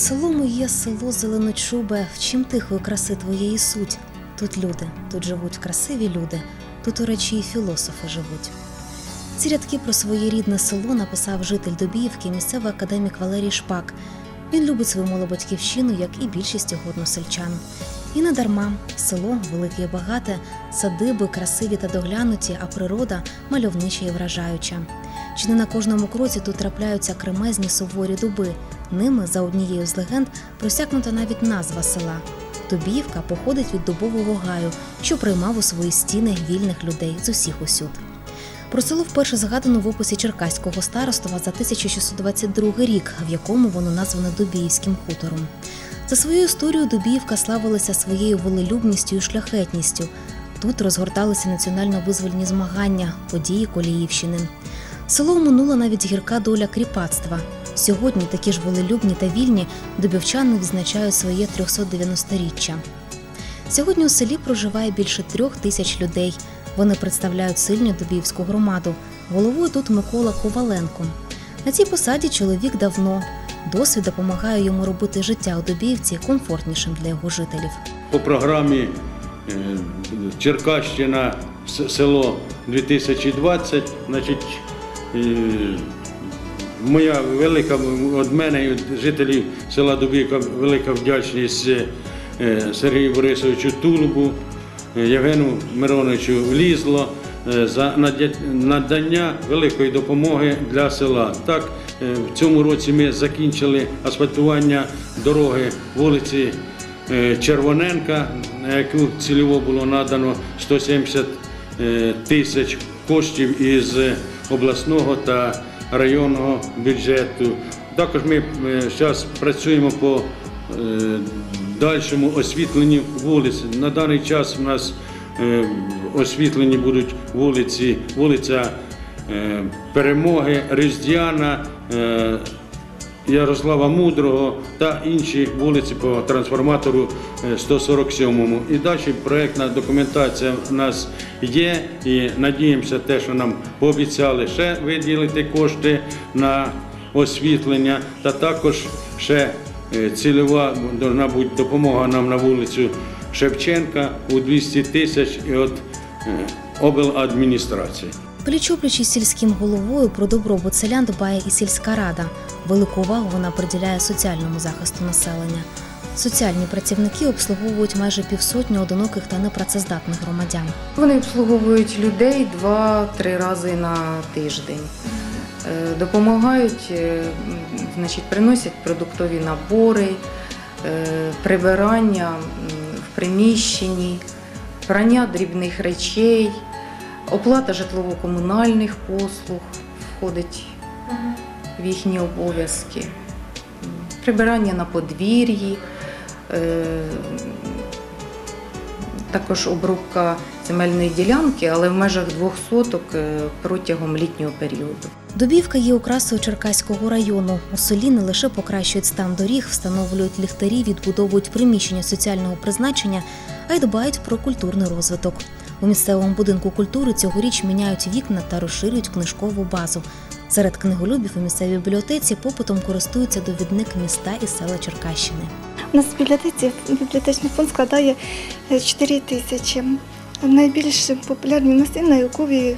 Село моє, село зеленочубе, в чим тихої краси твоєї суть. Тут люди, тут живуть красиві люди, тут уречі і філософи живуть. Ці рядки про своє рідне село написав житель Добіївки, місцевий академік Валерій Шпак. Він любить свою малу батьківщину, як і більшість його односельчан. І не дарма село велике і багате, садиби красиві та доглянуті, а природа мальовнича і вражаюча. Чи не на кожному кроці тут трапляються кремезні суворі дуби. Ними, за однією з легенд, просякнута навіть назва села. Добіївка походить від дубового гаю, що приймав у свої стіни вільних людей з усіх усюд. Про село вперше згадано в описі Черкаського старостова за 1622 рік, в якому воно названо Добіївським хутором. За свою історію Добіївка славилася своєю волелюбністю і шляхетністю. Тут розгорталися національно-визвольні змагання, події Коліївщини. Село оминула навіть гірка доля кріпацтва. Сьогодні такі ж волелюбні та вільні добівчани відзначають своє 390-річчя. Сьогодні у селі проживає більше трьох тисяч людей. Вони представляють сильну Добіївську громаду. Головою тут Микола Коваленко. На цій посаді чоловік давно. Досвід допомагає йому робити життя у Добіївці комфортнішим для його жителів. по програмі е, Черкащина село 2020. Значить, моя велика від мене і від жителів села Дубівка велика вдячність е, Сергію Борисовичу Тулубу, е, Євгену Мироновичу Лізло е, за надання великої допомоги для села. Так, в цьому році ми закінчили асфальтування дороги вулиці Червоненка, на яку цільово було надано 170 е, тисяч коштів із обласного та районного бюджету. Також ми зараз працюємо по е, дальшому освітленню вулиць. На даний час у нас е, освітлені будуть вулиці, вулиця е, Перемоги, Різдвяна, е, Ярослава Мудрого та інші вулиці по трансформатору е, 147. І далі проєктна документація в нас є і надіємося, те, що нам пообіцяли ще виділити кошти на освітлення, та також ще е, цільова бути допомога нам на вулицю Шевченка у 200 тисяч от е, обладміністрації. Пліч-опліч із сільським головою про добробут селян дбає і сільська рада. Велику увагу вона приділяє соціальному захисту населення. Соціальні працівники обслуговують майже півсотні одиноких та непрацездатних громадян. Вони обслуговують людей два-три рази на тиждень. Е, Допомагають, е, значить, приносять продуктові набори, е, прибирання в приміщенні, прання дрібних речей, оплата житлово-комунальних послуг входить в їхні обов'язки, прибирання на подвір'ї. е, також обробка земельної ділянки, але в межах двох соток е, протягом літнього періоду. Добівка є окрасою Черкаського району. У селі не лише покращують стан доріг, встановлюють ліхтарі, відбудовують приміщення соціального призначення, а й дбають про культурний розвиток. У місцевому будинку культури цьогоріч міняють вікна та розширюють книжкову базу. Серед книголюбів у місцевій бібліотеці попитом користується довідник міста і села Черкащини. У нас в бібліотеці бібліотечний фонд складає е, 4 тисячі. Найбільш популярні у нас і наукові,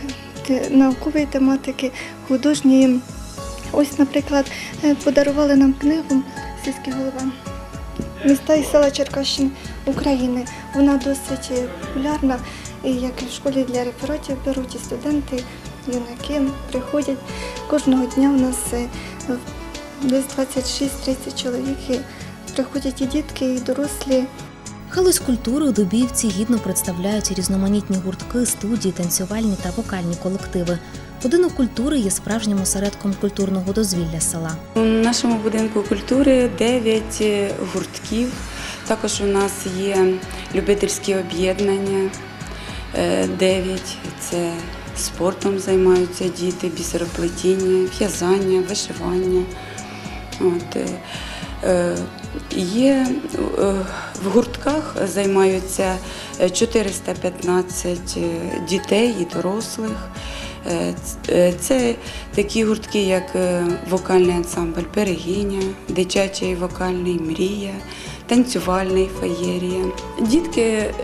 наукової тематики, художні. Ось, наприклад, е, подарували нам книгу сільський голова міста і села Черкащини України. Вона досить е, популярна, і як і в школі для рефератів беруть і студенти, юнаки приходять. Кожного дня у нас е, десь 26-30 чоловік. і Приходять і дітки, і дорослі. Галузь культури у Дубіївці гідно представляють різноманітні гуртки, студії, танцювальні та вокальні колективи. Будинок культури є справжнім осередком культурного дозвілля села. У нашому будинку культури 9 гуртків. Також у нас є любительські об'єднання 9. Це спортом займаються діти, бісероплетіння, в'язання, вишивання. От, е, е, є е, в гуртках займаються е, 415 дітей і дорослих. Е, е, Це такі гуртки, як е, вокальний ансамбль Берегиня, дитячий вокальний Мрія, танцювальний феєрія. Дітки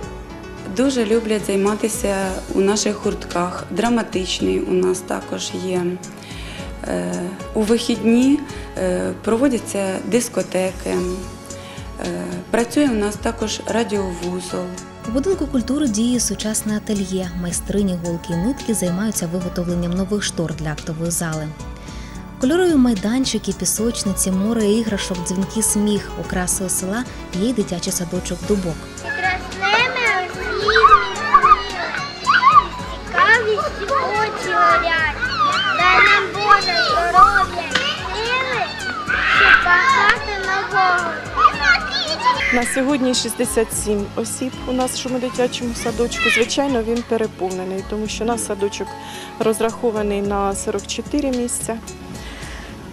дуже люблять займатися у наших гуртках. Драматичний у нас також є. Е, У вихідні е, проводяться дискотеки. Е, Працює у нас також радіовузол. У будинку культури діє сучасне ательє. Майстрині голки і нитки займаються виготовленням нових штор для актової зали. Кольорові майданчики, пісочниці, море іграшок, дзвінки, сміх, окрасою села є й дитячий садочок дубок. Горять. Дай нам Боже здоров'я сили, щоб багато нового. На сьогодні 67 осіб у нашому дитячому садочку. Звичайно, він переповнений, тому що наш садочок розрахований на 44 місця.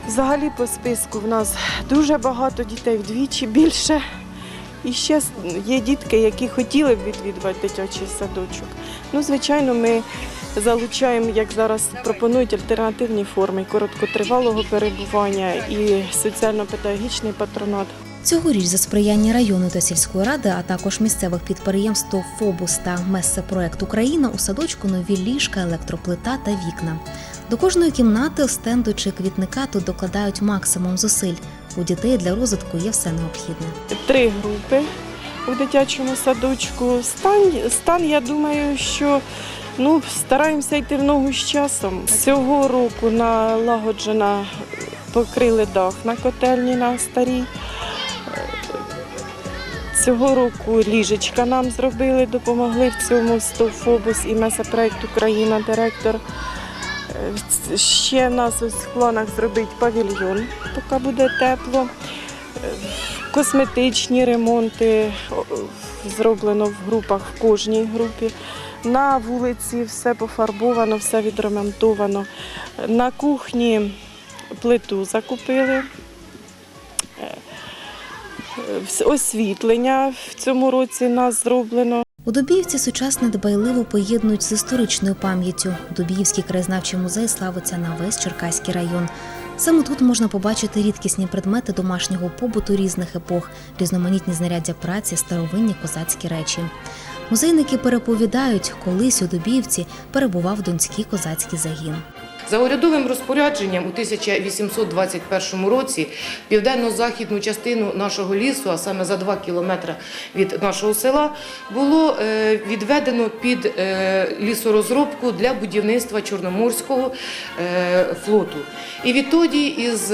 Взагалі по списку в нас дуже багато дітей, вдвічі більше. І ще є дітки, які хотіли б відвідувати дитячий садочок. Ну, звичайно, ми залучаємо, як зараз пропонують альтернативні форми короткотривалого перебування і соціально-педагогічний патронат. Цьогоріч за сприяння району та сільської ради, а також місцевих підприємств Фобус та Мессепроект Україна у садочку нові ліжка, електроплита та вікна. До кожної кімнати, стенду чи квітника тут докладають максимум зусиль. У дітей для розвитку є все необхідне. три групи у дитячому садочку. Стан, стан я думаю, що ну, стараємося йти в ногу з часом. Цього року налагоджена, покрили дах на котельні на старій. Цього року ліжечка нам зробили, допомогли в цьому Стовфобус і Месапроект Україна, директор. Ще нас ось в планах зробити павільйон, поки буде тепло. Косметичні ремонти зроблено в групах в кожній групі. На вулиці все пофарбовано, все відремонтовано. На кухні плиту закупили. Е, е, Освітлення в цьому році нас зроблено. У Дубіївці сучасне дбайливо поєднують з історичною пам'яттю. Дубіївський краєзнавчий музей славиться на весь Черкаський район. Саме тут можна побачити рідкісні предмети домашнього побуту різних епох, різноманітні знаряддя праці, старовинні козацькі речі. Музейники переповідають, колись у Дубівці перебував донський козацький загін. За урядовим розпорядженням у 1821 році південно-західну частину нашого лісу, а саме за 2 кілометри від нашого села, було е, відведено під е, лісорозробку для будівництва Чорноморського е, флоту. І відтоді із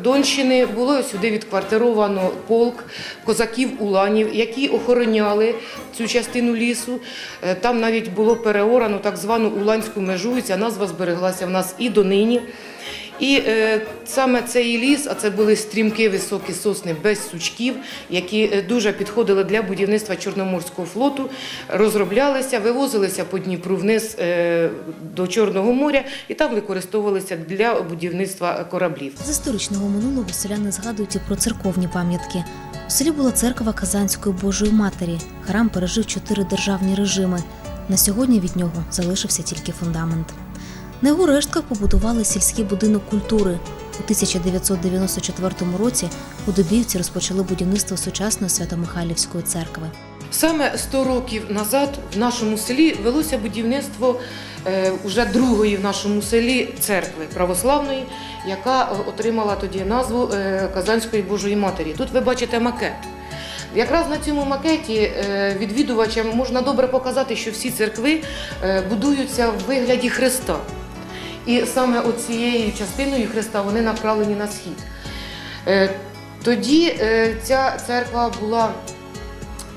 Донщини було сюди відквартировано полк козаків-уланів, які охороняли цю частину лісу. Там навіть було переорано так звану уланську межу, і ця назва збереглася в нас і донині. І е, саме цей ліс, а це були стрімкі високі сосни без сучків, які е, дуже підходили для будівництва Чорноморського флоту, розроблялися, вивозилися по Дніпру вниз е, до Чорного моря і там використовувалися для будівництва кораблів. З історичного минулого селяни згадують і про церковні пам'ятки. У селі була церква Казанської Божої Матері. Храм пережив чотири державні режими. На сьогодні від нього залишився тільки фундамент. На його рештках побудували сільський будинок культури. У 1994 році у Дубівці розпочали будівництво сучасної Свято-Михайлівської церкви. Саме 100 років назад в нашому селі велося будівництво е, уже другої в нашому селі церкви православної, яка е, отримала тоді назву е, Казанської Божої Матері. Тут ви бачите макет. Якраз на цьому макеті е, відвідувачам можна добре показати, що всі церкви е, будуються в вигляді Христа. І саме оцією частиною Христа вони направлені на схід. Е, Тоді е, ця церква була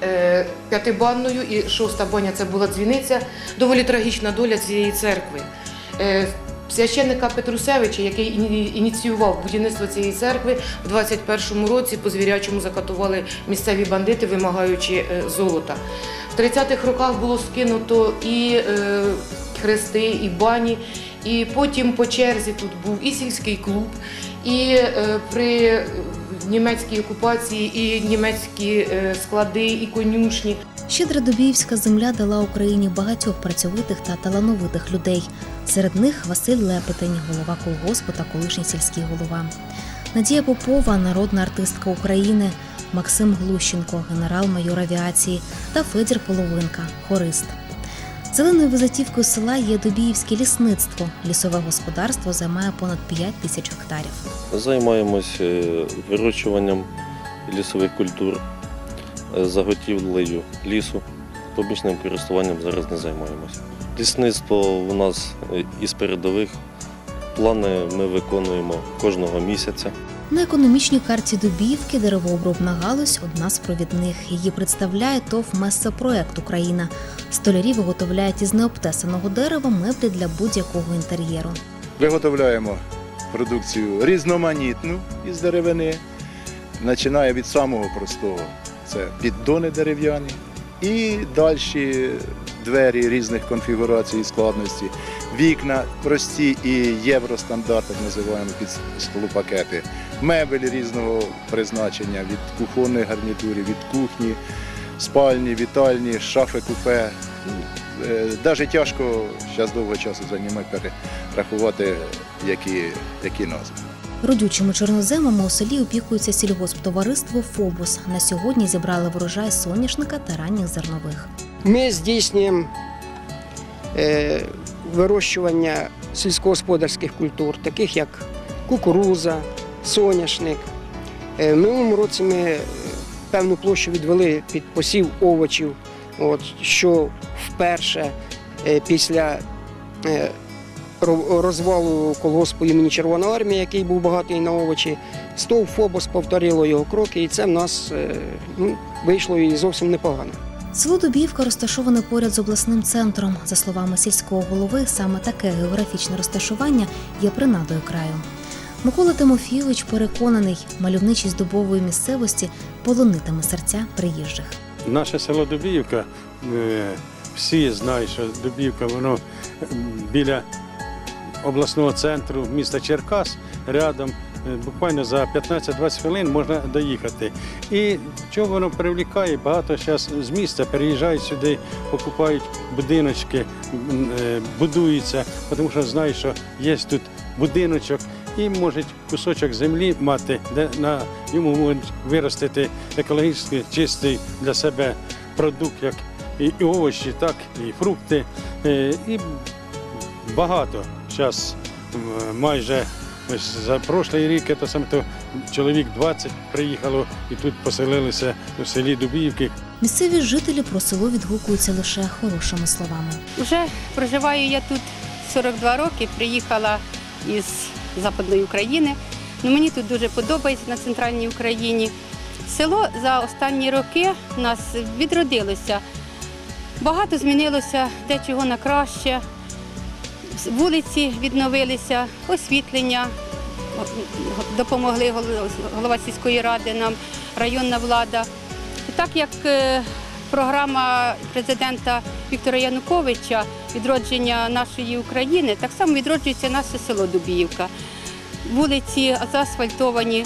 е, п'ятибанною і шоста баня це була дзвіниця. Доволі трагічна доля цієї церкви. Священника Петрусевича, який ініціював будівництво цієї церкви, в 21-му році по звірячому закатували місцеві бандити, вимагаючи золота. В 30-х роках було скинуто і хрести, і бані, і потім по черзі тут був і сільський клуб, і е, при німецькій окупації і німецькі е, склади, і конюшні. Щедра Дубіївська земля дала Україні багатьох працьовитих та талановитих людей. Серед них Василь Лепетень, голова колгоспу та колишній сільський голова. Надія Попова, народна артистка України, Максим Глущенко, генерал-майор авіації та Федір Половинка, хорист. Зеленою визитівкою села є Дубіївське лісництво. Лісове господарство займає понад 5 тисяч гектарів. Займаємось е, вирощуванням лісових культур, е, заготівлею лісу. Побічним користуванням зараз не займаємося. Лісництво у нас е, із передових. Плани ми виконуємо кожного місяця. На економічній карті Дубіївки деревообробна галузь одна з провідних. Її представляє ТОВ «Мессопроект Україна. Столярі виготовляють із необтесаного дерева меблі для будь-якого інтер'єру. Виготовляємо продукцію різноманітну із деревини. Починає від самого простого. Це піддони дерев'яні. І далі двері різних конфігурацій і складності. Вікна прості і євростандарт, так називаємо під склопакети. Мебель різного призначення від кухонних гарнітурів, від кухні, спальні, вітальні, шафи купе. Навіть тяжко зараз довго часу займає перерахувати, які, які назви. Родючими чорноземами у селі опікується сільгосптовариство Фобус. На сьогодні зібрали врожай соняшника та ранніх зернових. Ми здійснюємо е, вирощування сільськогосподарських культур, таких як кукуруза, соняшник. Е, в минулому році ми е, певну площу відвели під посів овочів, от, що вперше е, після е, ро- розвалу колгоспу імені Червоної армії, який був багатий на овочі, СТОВ Фобос повторило його кроки, і це в нас ну, вийшло і зовсім непогано. Село Дубіївка розташоване поряд з обласним центром. За словами сільського голови, саме таке географічне розташування є принадою краю. Микола Тимофійович переконаний, мальовничість дубової місцевості полонитиме серця приїжджих. Наше село Дубіївка, е, всі знають, що Дубіївка, воно біля обласного центру міста Черкас, рядом, буквально за 15-20 хвилин можна доїхати. І чого воно привлікає? Багато зараз з міста переїжджають сюди, покупають будиночки, е, будуються, тому що знають, що є тут будиночок. І можуть кусочок землі мати, де на йому можуть виростити екологічно чистий для себе продукт, як і, і овочі, так і фрукти. Е, І багато зараз майже ось за прошлий рік то саме то чоловік 20 приїхало і тут поселилися у селі Дубіївки. Місцеві жителі про село відгукуються лише хорошими словами. Вже проживаю я тут 42 роки, приїхала із Западної України. Ну, мені тут дуже подобається на центральній Україні. Село за останні роки у нас відродилося. Багато змінилося, дечого на краще. Вулиці відновилися, освітлення допомогли голова сільської ради нам, районна влада. Так як е, програма президента Віктора Януковича відродження нашої України, так само відроджується наше село Дубіївка. Вулиці заасфальтовані.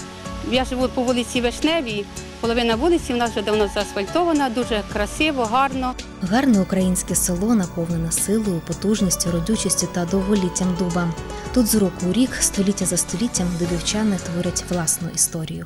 Я живу по вулиці Вишневій. Половина вулиці у нас вже давно заасфальтована, дуже красиво, гарно. Гарне українське село наповнене силою, потужністю, родючістю та довголіттям дуба. Тут з року у рік, століття за століттям, дубівчани творять власну історію.